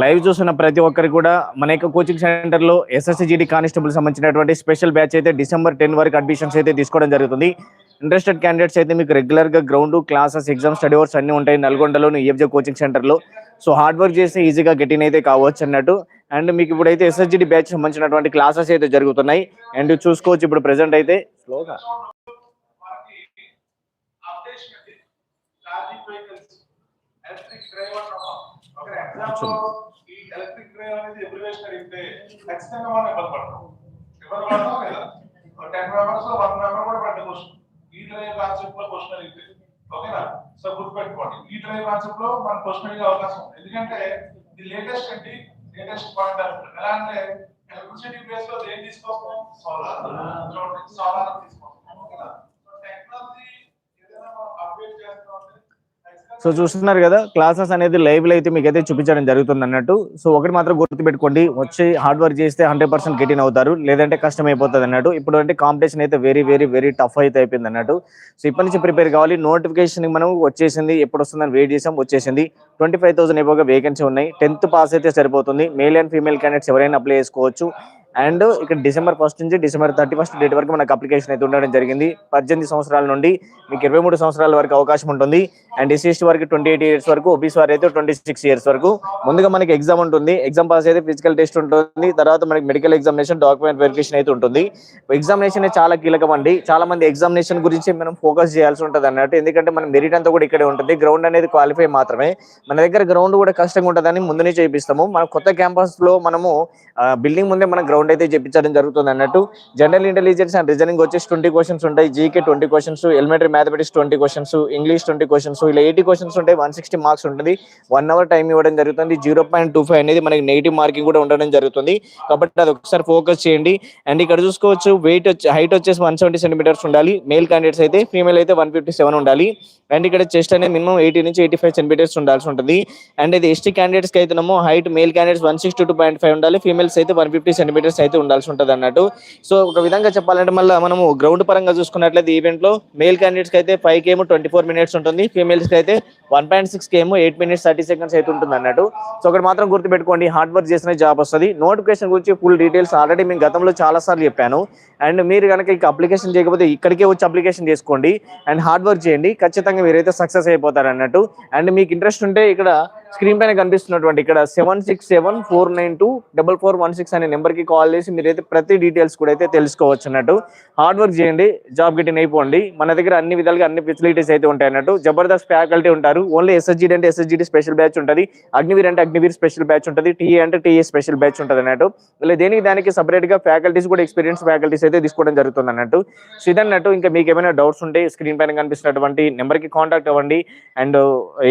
Live చూస్తున్న ప్రతి ఒక్కరికి కూడా మన యొక్క కోచింగ్ సెంటర్లో ఎస్ఎస్సిజిడి కానిస్టేబుల్ సంబంధించినటువంటి స్పెషల్ బ్యాచ్ అయితే డిసెంబర్ టెన్ వరకు అడ్మిషన్స్ అయితే తీసుకోవడం జరుగుతుంది. ఇంట్రెస్టెడ్ క్యాండిడేట్స్ అయితే మీకు రెగ్యులర్గా ground classes exam study hours అన్ని ఉంటాయి నల్గొండలోని ఈఎఫ్జే కోచింగ్ సెంటర్లో సో హార్డ్ వర్క్ చేస్తే ఈజీగా గెటిన్ అయితే కావచ్చు అన్నట్టు. అండ్ మీకు ఇప్పుడైతే ఎస్ఎస్జిడి బ్యాచ్ సంబంధించినటువంటి క్లాసెస్ అయితే జరుగుతున్నాయి. అండ్ చూసుకోవచ్చు ఇప్పుడు ప్రెసెంట్ అయితే. స్లోగా ఎగ్జాంపుల్ డ్రైవ్ అనేది ఎబ్రివేషన్ అడిగితే ఖచ్చితంగా మనం ఇబ్బంది పడతాం ఇబ్బంది పడతాం లేదా టెన్ మెంబర్స్ వన్ మెంబర్ కూడా క్వశ్చన్ ఈ డ్రైవ్ కాన్సెప్ట్లో క్వశ్చన్ అడిగితే ఓకేనా? సో గుర్తుపెట్టుకోండి. ఈ డ్రైవ్ కాన్సెప్ట్లో మన క్వశ్చన్ అడిగే అవకాశం ఉంది. ఎందుకంటే ఇది లేటెస్ట్ అండి లేటెస్ట్ పాయింట్ ఎలా అంటే ఎలక్ట్రిసిటీ బేస్లో ఏం తీసుకొస్తాం? సోలార్ సోలార్ తీసుకొస్తాం. ఓకేనా సో టెక్నాలజీ ఏదైనా మనం అప్డేట్ చేస్తాం అంటే సో చూస్తున్నారు కదా క్లాసెస్ అనేది లైవ్లో అయితే మీకు అయితే చూపించడం జరుగుతుంది అన్నట్టు. సో ఒకటి మాత్రం గుర్తుపెట్టుకోండి వచ్చి హార్డ్ వర్క్ చేస్తే హండ్రెడ్ పర్సెంట్ గెటిన్ అవుతారు లేదంటే కష్టం అయిపోతుంది అన్నట్టు. ఇప్పుడు అంటే కాంపిటీషన్ అయితే వెరీ వెరీ వెరీ టఫ్ అయితే అయిపోయింది అన్నట్టు. సో ఇప్పటి నుంచి ప్రిపేర్ కావాలి. నోటిఫికేషన్ మనం వచ్చేసింది ఎప్పుడు వస్తుందని వెయిట్ చేసాం వచ్చేసింది. ట్వంటీ ఫైవ్ థౌసండ్ వేకెన్సీ ఉన్నాయి. టెన్త్ పాస్ అయితే సరిపోతుంది. మేల్ అండ్ ఫీమేల్ క్యాండిడేట్స్ ఎవరైనా అప్లై చేసుకోవచ్చు. అండ్ ఇక్కడ డిసెంబర్ ఫస్ట్ నుంచి డిసెంబర్ థర్టీ ఫస్ట్ డేట్ వరకు మనకు అప్లికేషన్ అయితే ఉండడం జరిగింది. పద్దెనిమిది సంవత్సరాల నుండి మీకు ఇరవై మూడు సంవత్సరాల వరకు అవకాశం ఉంటుంది. అండ్ ఎస్సీ ఎస్టీ వరకు ట్వంటీ ఎయిట్ ఇయర్స్ వరకు ఓబీసీ వారు అయితే ట్వంటీ సిక్స్ ఇయర్స్ వరకు. ముందుగా మనకి ఎగ్జామ్ ఉంటుంది. ఎగ్జామ్ పాస్ అయితే ఫిజికల్ టెస్ట్ ఉంటుంది. తర్వాత మనకి మెడికల్ ఎగ్జామినేషన్ డాక్యుమెంట్ వెరిఫికేషన్ అయితే ఉంటుంది. ఎగ్జామినేషన్ చాలా కీలకం అండి. చాలా మంది ఎగ్జామినేషన్ గురించి మనం ఫోకస్ చేయాల్సి ఉంటుంది అన్నట్టు. ఎందుకంటే మన మెరిట్ అంతా కూడా ఇక్కడే ఉంటుంది. గ్రౌండ్ అనేది క్వాలిఫై మాత్రమే. మన దగ్గర గ్రౌండ్ కూడా కష్టంగా ఉంటుందని ముందునే చేపిస్తాము. మన కొత్త క్యాంపస్లో మనము బిల్డింగ్ ముందే మన గ్రౌండ్ అయితే చెప్పించడం జరుగుతుంది అన్నట్టు. జనరల్ ఇంటెలిజెన్స్ అండ్ రీజనింగ్ వచ్చేసి ట్వంటీ క్వశ్చన్స్ ఉంటాయి. GK twenty questions elementary mathematics twenty questions English twenty questions ఇలా ఎయిటీ క్వశ్చన్స్ ఉంటాయి. వన్ సిక్స్టీ మార్క్స్ ఉంటుంది. వన్ అవర్ టైం ఇవ్వడం జరుగుతుంది. జీరో పాయింట్ టూ ఫైవ్ అనేది మనకి నెగిటివ్ మార్కింగ్ కూడా ఉండడం జరుగుతుంది. కాబట్టి అది ఒకసారి ఫోకస్ చేయండి. అండ్ ఇక్కడ చూసుకోవచ్చు వెయిట్ వచ్చి హైట్ వచ్చేసి వన్ సెవెంటీ సెంటీమీటర్స్ ఉండాలి. మేల్ క్యాండిడేట్స్ అయితే ఫీమేల్ అయితే వన్ ఫిఫ్టీ సెవెన్ ఉండాలి. అండ్ ఇక్కడ చెస్ట్ అనేది మినిమం ఎయిటీ నుంచి ఎయిటీ ఫైవ్ సెంటీమీటర్స్ ఉండాల్సి ఉంటుంది. అండ్ ఇది ఎస్టీ క్యాండిడేట్స్ అయితేనేమో height male candidates one sixty two point five ఉండాలి. ఫీమేల్స్ అయితే వన్ ఫిఫ్టీ సెంటీమీటర్స్ అయితే ఉండాల్సి ఉంటుంది అన్నట్టు. సో ఒక విధంగా చెప్పాలంటే మళ్ళీ మనము గ్రౌండ్ పరంగా చూసుకున్నట్లయితే ఈవెంట్లో మేల్ క్యాండిడేట్స్కి అయితే five came twenty four minutes ఉంటుంది. ఫీమేల్స్కి అయితే one point six came eight minutes thirty seconds అయితే ఉంటుంది అన్నట్టు. సో ఒకటి మాత్రం గుర్తుపెట్టుకోండి హార్డ్ వర్క్ చేసిన జాబ్ వస్తుంది. నోటిఫికేషన్ గురించి ఫుల్ డీటెయిల్స్ ఆల్రెడీ మేము గతంలో చాలా సార్లు చెప్పాను. అండ్ మీరు కనుక ఇక అప్లికేషన్ చేయకపోతే ఇక్కడికే వచ్చి అప్లికేషన్ చేసుకోండి. అండ్ హార్డ్ వర్క్ చేయండి. ఖచ్చితంగా మీరైతే సక్సెస్ అయిపోతారు అన్నట్టు. అండ్ మీకు ఇంట్రెస్ట్ ఉంటే ఇక్కడ స్క్రీన్ పైన కనిపిస్తున్నటువంటి ఇక్కడ seven six seven four nine two double four one six అనే నెంబర్కి కాల్ చేసి మీరైతే ప్రతి డీటెయిల్స్ కూడా అయితే తెలుసుకోవచ్చు అన్నట్టు. హార్డ్ వర్క్ చేయండి జాబ్ గిట్టిన అయిపోండి మన దగ్గర అన్ని విధాలుగా అన్ని ఫెసిలిటీస్ అయితే ఉంటాయి అన్నట్టు. జబర్దస్త్ ఫ్యాకల్టీ ఉంటారు. ఓన్లీ ఎస్ఎస్జీడి అంటే ఎస్ఎస్జీడి స్పెషల్ బ్యాచ్ ఉంటుంది. అగ్నివీర్ అంటే అగ్నివీర్ స్పెషల్ బ్యాచ్ ఉంటుంది. టీఏ అంటే టీఏ స్పెషల్ బ్యాచ్ ఉంటుంది అన్నట్టు. ఇలా దేనికి దానికి సపరేట్గా ఫ్యాకల్టీస్ కూడా ఎక్స్పీరియన్స్ ఫ్యాకల్టీస్ అయితే తీసుకోవడం జరుగుతుంది అన్నట్టు. సో ఇదన్నట్టు ఇంకా మీకు ఏమైనా డౌట్స్ ఉంటే స్క్రీన్ పైన కనిపిస్తున్నటువంటి నెంబర్కి కాంటాక్ట్ అవ్వండి. అండ్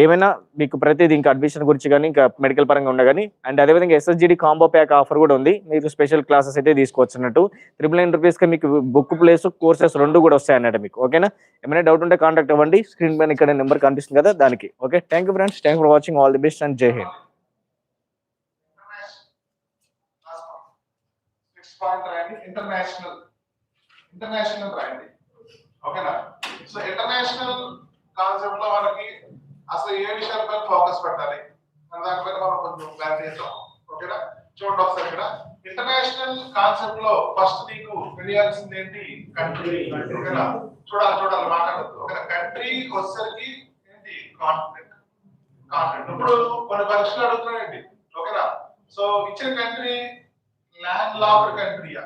ఏమైనా మీకు ప్రతిదీ ఇంకా అడ్మిషన్ గురించి కానీ ఇంకా మెడికల్ పరంగా ఉండగాని అండ్ అదేవిధంగా ఎస్ఎస్జిడి కాంబో ప్యాక్ ఆఫర్ కూడా ఉంది. మీకు స్పెషల్ క్లాసెస్ అయితే తీసుకోవచ్చు అన్నట్టు త్రిబుల్ నైన్ రూపీస్కి మీకు బుక్ ప్లేస్ కోర్సెస్ రెండు కూడా వస్తాయి అన్నట్టు మీకు ఓకేనా ఏమైనా డౌట్ ఉంటే కాంటాక్ట్ అవ్వండి. స్క్రీన్ పైన ఇక్కడ నెంబర్ కనిపిస్తుంది కదా దానికి okay thank you friends thank for watching all the best and Jai Hind point రాయండి ఇంటర్నేషనల్ ఇంటర్నేషనల్ రాయండి ఓకేనా సో ఇంటర్నేషనల్ కాన్సెప్ట్లో మనకి అసలు ఏ విషయాలపై ఫోకస్ పెట్టాలి? అనే దానిపైన మనం కొంచెం ప్లాన్ చేద్దాం. ఓకేనా? చూడండి ఒకసారి ఇక్కడ. ఇంటర్నేషనల్ కాన్సెప్ట్లో ఫస్ట్ నీకు తెలియాల్సింది ఏంటి? కంట్రీ ఓకేనా? చూడాలి చూడాలి మాట్లాడద్దు. ఓకేనా? కంట్రీ వచ్చేసరికి ఏంటి? కాన్ఫిడెంట్ కాన్ఫిడెంట్ ఇప్పుడు కొన్ని పరీక్షలు అడుగుతున్నాయండి. ఓకేనా? సో ఇచ్చిన కంట్రీ ల్యాండ్ లాక్డ్ కంట్రీయా